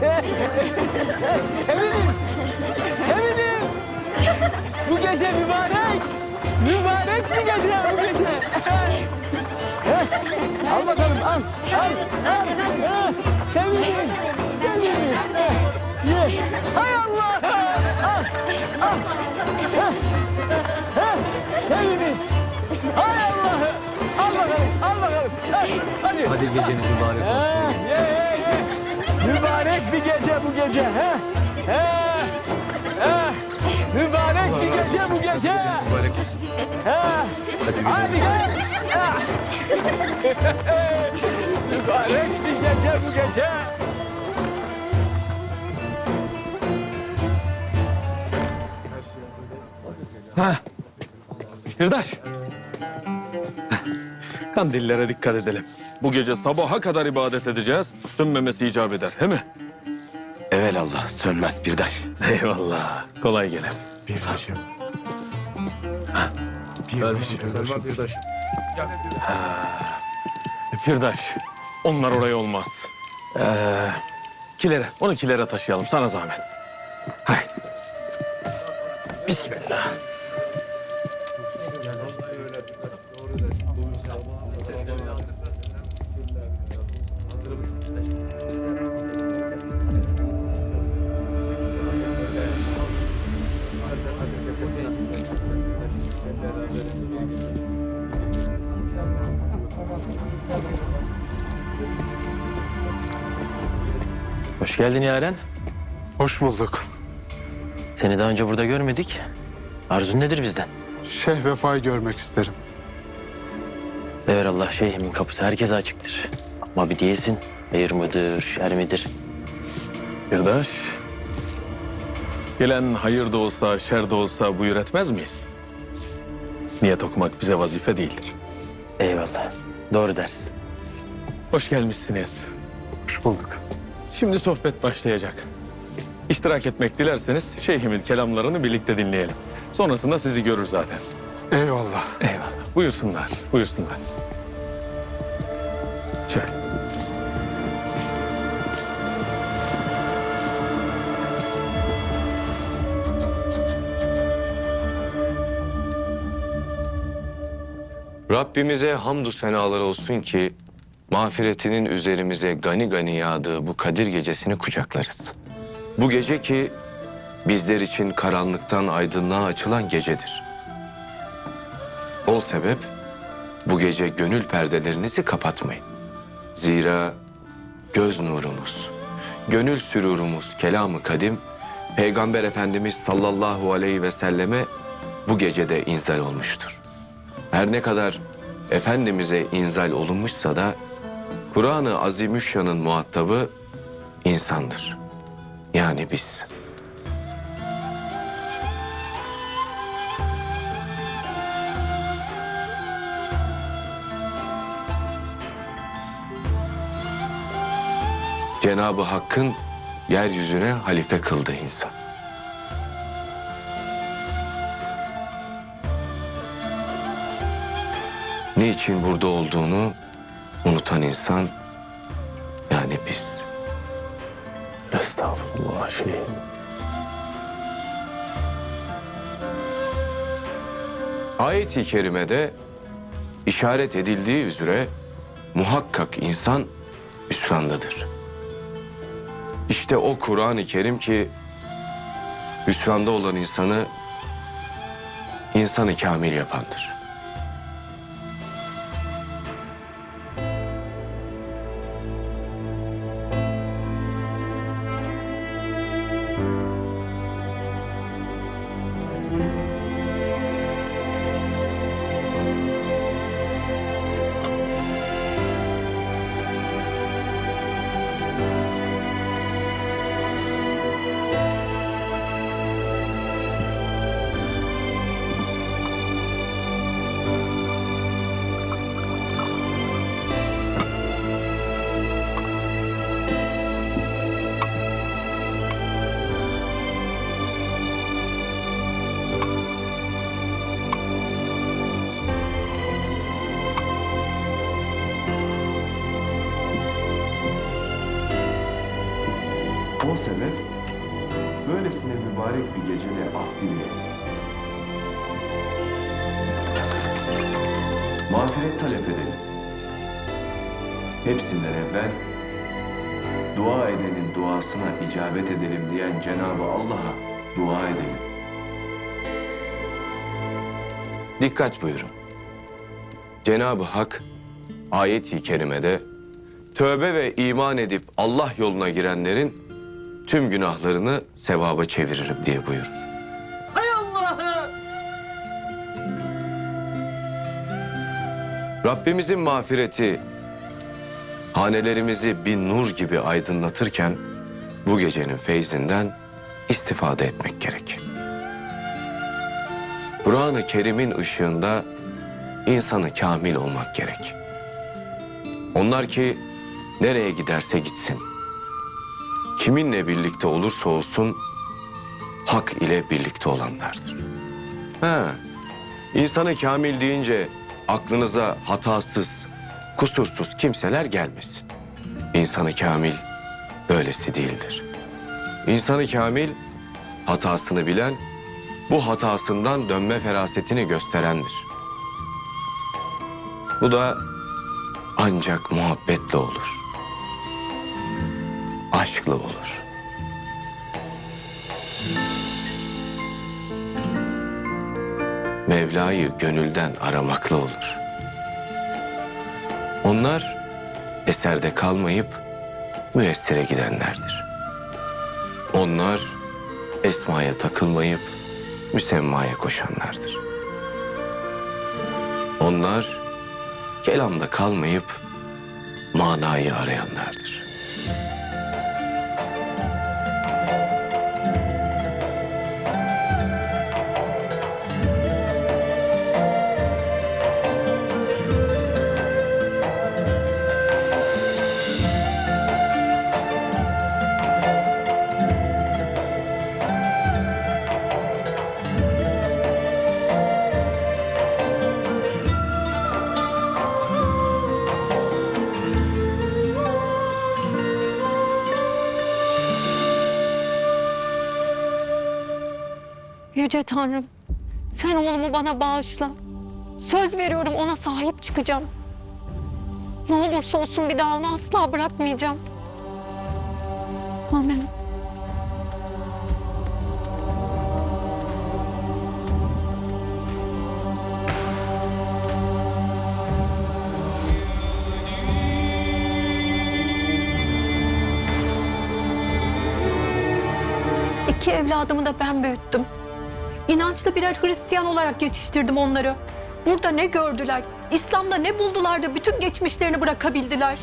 Sevindim. Sevindim. Bu gece mübarek. Mübarek bir gece bu gece. al bakalım al. Al. Al. al. Sevindim. Sevindim. Ye. Hay Allah. Al. Al. Sevindim. Hay Allah. Al bakalım. Al bakalım. Hadi. Hadi geceniz mübarek olsun. Ye, ye. Mübarek bir gece bu gece. Ha? Ha? Ha? Mübarek bir gece bu gece. Mübarek olsun. Ha? Hadi gel. Ha. Mübarek bir gece bu gece. Firdaş. Kandillere dikkat edelim. Bu gece sabaha kadar ibadet edeceğiz. Sönmemesi icap eder, he mi? Evelallah sönmez birdaş. Eyvallah. Kolay gele. Firdaşım. Firdaş, onlar oraya olmaz. Ee, kilere, onu kilere taşıyalım. Sana zahmet. Haydi. Bismillah. Hoş geldin Yaren. Hoş bulduk. Seni daha önce burada görmedik. Arzun nedir bizden? Şeyh Vefa'yı görmek isterim. Evelallah şeyhimin kapısı herkese açıktır. Ama bir diyesin hayır mıdır, şer midir? Firdaş. Gelen hayır da olsa, şer de olsa buyur etmez miyiz? Niyet okumak bize vazife değildir. Eyvallah. Doğru dersin. Hoş gelmişsiniz. Hoş bulduk. Şimdi sohbet başlayacak. İştirak etmek dilerseniz şeyhimin kelamlarını birlikte dinleyelim. Sonrasında sizi görür zaten. Eyvallah. Eyvallah. Buyursunlar, buyursunlar. Şöyle. Rabbimize hamdü senalar olsun ki mağfiretinin üzerimize gani gani yağdığı bu Kadir gecesini kucaklarız. Bu gece ki bizler için karanlıktan aydınlığa açılan gecedir. O sebep bu gece gönül perdelerinizi kapatmayın. Zira göz nurumuz, gönül sürurumuz kelamı kadim Peygamber Efendimiz sallallahu aleyhi ve selleme bu gecede inzal olmuştur. Her ne kadar Efendimiz'e inzal olunmuşsa da Kur'an-ı Azimüşşan'ın muhatabı insandır. Yani biz. Cenab-ı Hakk'ın yeryüzüne halife kıldı insan. niçin burada olduğunu unutan insan yani biz. Estağfurullah şeyhim. Ayet-i kerimede işaret edildiği üzere muhakkak insan hüsrandadır. İşte o Kur'an-ı Kerim ki hüsranda olan insanı insanı kamil yapandır. Böylesine mübarek bir gecede af dileyelim. Mağfiret talep edelim. Hepsinden evvel dua edenin duasına icabet edelim diyen Cenab-ı Allah'a dua edelim. Dikkat buyurun. Cenab-ı Hak ayet-i kerimede tövbe ve iman edip Allah yoluna girenlerin tüm günahlarını sevaba çeviririm diye buyurur. Hay Allah'ım. Rabbimizin mağfireti hanelerimizi bir nur gibi aydınlatırken bu gecenin feyzinden istifade etmek gerek. Kur'an-ı Kerim'in ışığında insanı kamil olmak gerek. Onlar ki nereye giderse gitsin, kiminle birlikte olursa olsun hak ile birlikte olanlardır. Ha, insanı kamil deyince aklınıza hatasız, kusursuz kimseler gelmesin. İnsanı kamil böylesi değildir. İnsanı kamil hatasını bilen, bu hatasından dönme ferasetini gösterendir. Bu da ancak muhabbetle olur. Aşkla olur. Mevla'yı gönülden aramakla olur. Onlar eserde kalmayıp müessire gidenlerdir. Onlar esmaya takılmayıp müsemmaya koşanlardır. Onlar kelamda kalmayıp manayı arayanlardır. Yüce Tanrım, sen oğlumu bana bağışla. Söz veriyorum ona sahip çıkacağım. Ne olursa olsun bir daha onu asla bırakmayacağım. Amin. İki evladımı da ben büyüttüm. İnançlı birer Hristiyan olarak yetiştirdim onları. Burada ne gördüler? İslam'da ne buldular da bütün geçmişlerini bırakabildiler?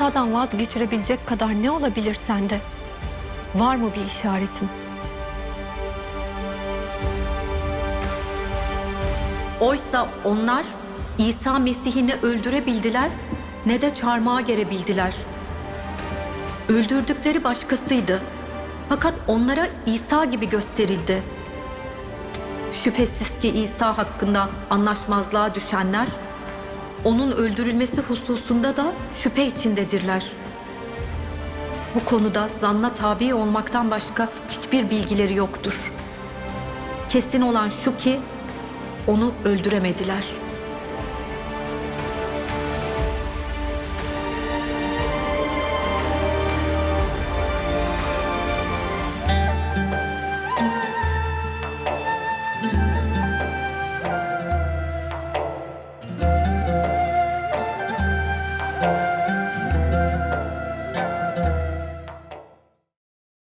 İsa'dan vazgeçirebilecek kadar ne olabilir sende? Var mı bir işaretin? Oysa onlar İsa Mesih'i ne öldürebildiler ne de çarmıha gerebildiler. Öldürdükleri başkasıydı. Fakat onlara İsa gibi gösterildi. Şüphesiz ki İsa hakkında anlaşmazlığa düşenler onun öldürülmesi hususunda da şüphe içindedirler. Bu konuda zanna tabi olmaktan başka hiçbir bilgileri yoktur. Kesin olan şu ki onu öldüremediler.